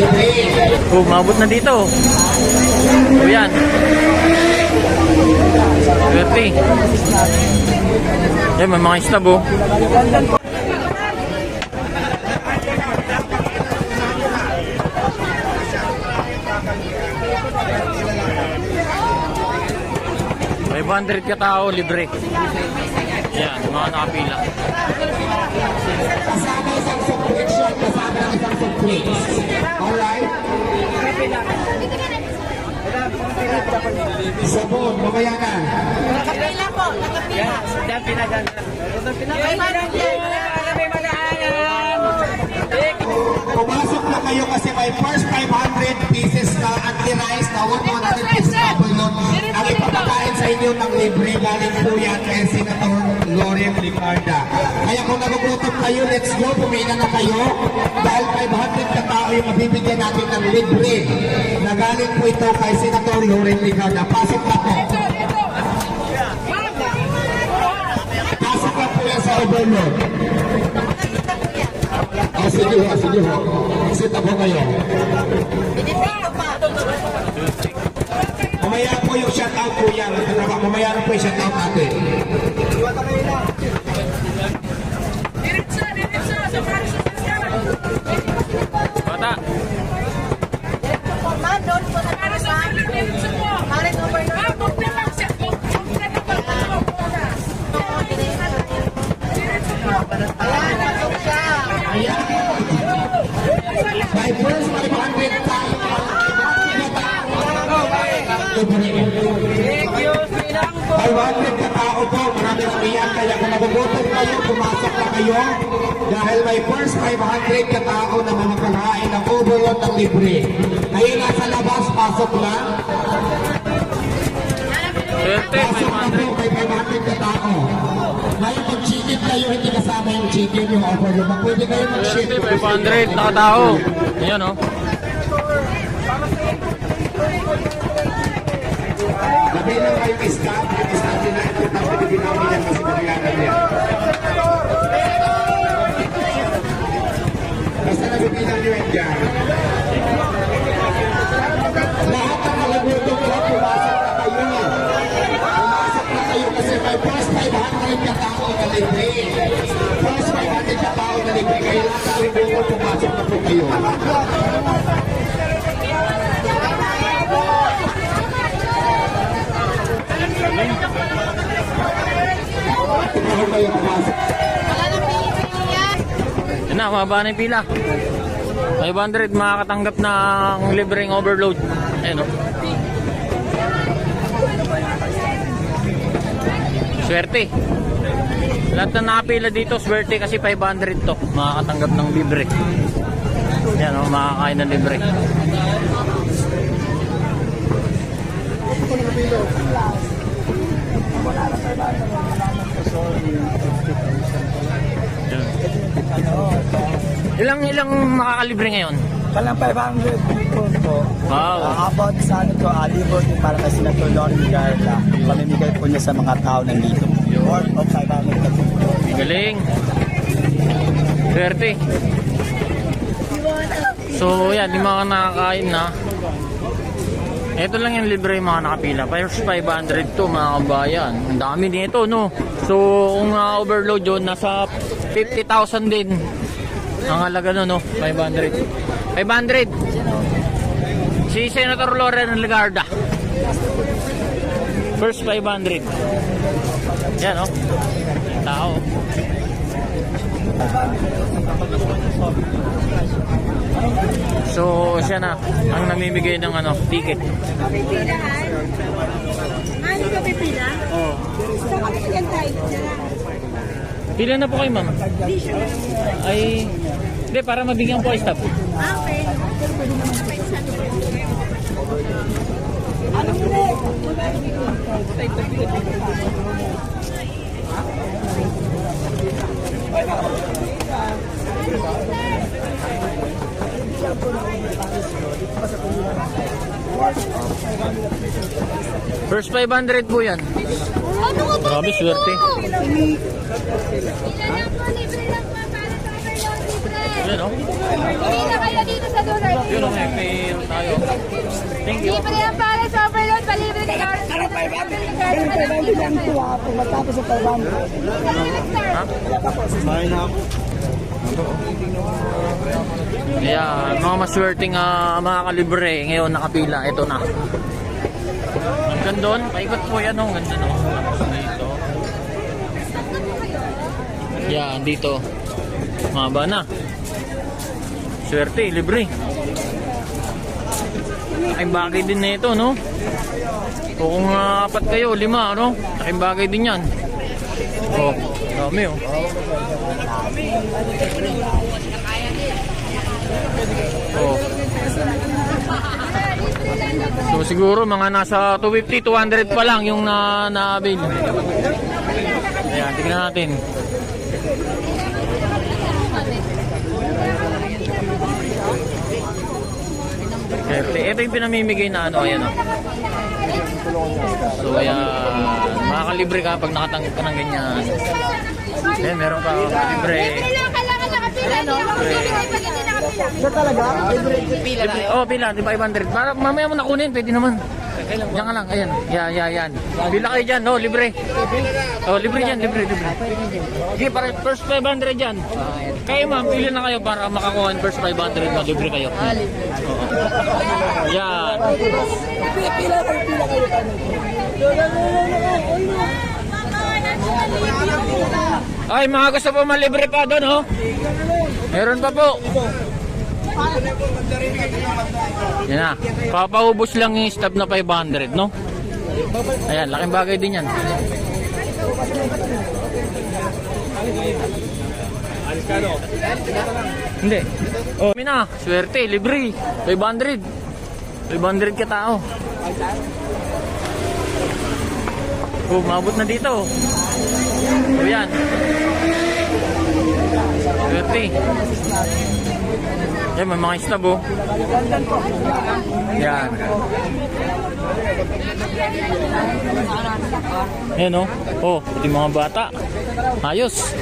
Oh, mabot na dito. O yan. 30. Yan, may mga istab oh. May 100 ka tao, libre. Yan, mga nakapila. Kasama isang subscription, kasama ng isang subscription. Alright? Sabon, mamaya na. Nakapila po, nakapila. Yan, pinagan. May manang Pumasok na kayo kasi may first 500 pieces na anti-rice na 100 pieces na bulot. Ang ipapakain sa inyo ng libre galing po yan kay Senator Loren Licarda. Kaya kung nagugutom kayo, let's go, pumina na kayo. Dahil 500 ka tao yung mabibigyan natin ng libre. Na galing po ito kay Senator Loren Licarda. Pasok na po. Pasok na po yan sa overload. O sige ho, sige ho. Sit up kayo. Mamaya po yung shoutout po yan. Mamaya na po yung shoutout natin. Bata, Thank you, Sinang po. 500 ka tao po. Marami kami yan. Kaya kung nagugutom kayo, pumasok na kayo. Dahil may first 500 ka tao na mamakahain ng overload ng libre. Kayo nasa labas, pasok. 30, Pasok na po, 500. may 500 ka tao. Ngayon, pag chicken kayo, hindi kasama yung chicken, yung overload. Pwede kayo mag-ship. 30, 500 na katao. Ayan oh. Labi lang kayo yung staff, yung staff din na ito, tapos binibigyan namin yan kasi babayaran yan. Basta nabibilang nyo yan dyan. Lahat ng kalagutom ko, pumasok na kayo. Pumasok na kayo kasi may first 500 ka tao na libre. First 500 ka tao na libre. Kaya lahat ng kalagutom, pumasok na po kayo. Pumasok kayo, pumasok. Wala nang pinipili yan. Na, mababa na yung pila. 500 makakatanggap ng libreng overload. Ayan o. Swerte. Lahat na nakapila dito, swerte kasi 500 to. Makakatanggap ng libre. Yan o, makakain ng libre. Ilang ilang makakalibre ngayon? Palang 500 po po. Wow. Uh, about sa ano to, alibot para kasi na to Lord Garda. Pamimigay po niya sa mga tao nandito. Worth of 500 na po. Galing. Swerte. So, yan, yung mga nakakain na. Ito lang yung libre yung mga nakapila. First 500 to mga kabayan. Ang dami nito, no? So, kung uh, overload yun, nasa 50,000 din. Ang halaga no, no? 500. 500. Si Senator Loren Legarda. First 500. Yan, oh. Tao. So, siya na ang namimigay ng ano, ticket. Pipilahan? Ah, hindi pipila? Oo. So, kami yan tayo. Pila na po kayo, ma'am? Ay, hindi, para mabigyan po ay. Ah, okay. First 500 po yan. Ano ka ba? Grabe, swerte. Para. Yun, oh. Hindi na kayo dito sa dulo. Yun, oh. May fail tayo. Thank you. Libre yan pare sa overload, palibre ni Carl. Para 500 lang tuwa po, matapos sa 500. Ha? Ayan, mga maswerteng ah, mga kalibre ngayon nakapila. Ito na. Hanggang doon, paikot po yan. Oh. Ganda no. Dito. Yan, dito. Mahaba na. Swerte, libre. Laking bagay din na ito, no? O kung ah, apat kayo, lima, no? Laking bagay din yan. Oh, dami, oh. Oh. So siguro mga nasa 250, 200 pa lang yung na na-avail. Ayan, tignan natin. Ito, yung pinamimigay na ano, ayan oh. So ayan, makakalibre ka pag nakatanggap ka ng ganyan. Eh, meron ka libre. Libre magbibigay pag hindi nakapila. Libre, oh, pila, di ba 500? Para mamaya mo nakunin, pwede naman. Diyan ka lang, ayan. Yan, yan, yan. Pila kayo dyan, oh, libre. Oh, libre dyan, libre, libre. Sige, para first 500 dyan. Kayo ma'am, pili na kayo para makakuha ng first 500 na libre kayo. Oo. Yan. Ay, mga gusto po malibre pa doon, oh. Meron pa po. Yan na. Papaubos lang yung stub na 500, no? Ayan, laking bagay din yan. Hindi. Oh, mina, swerte, libre. 500. 500 ka tao. Oh, mabot na dito. Oh, yan. Swerte. Yan, may mga istab oh. Yan. Yan oh. Oh, pati mga bata. Ayos.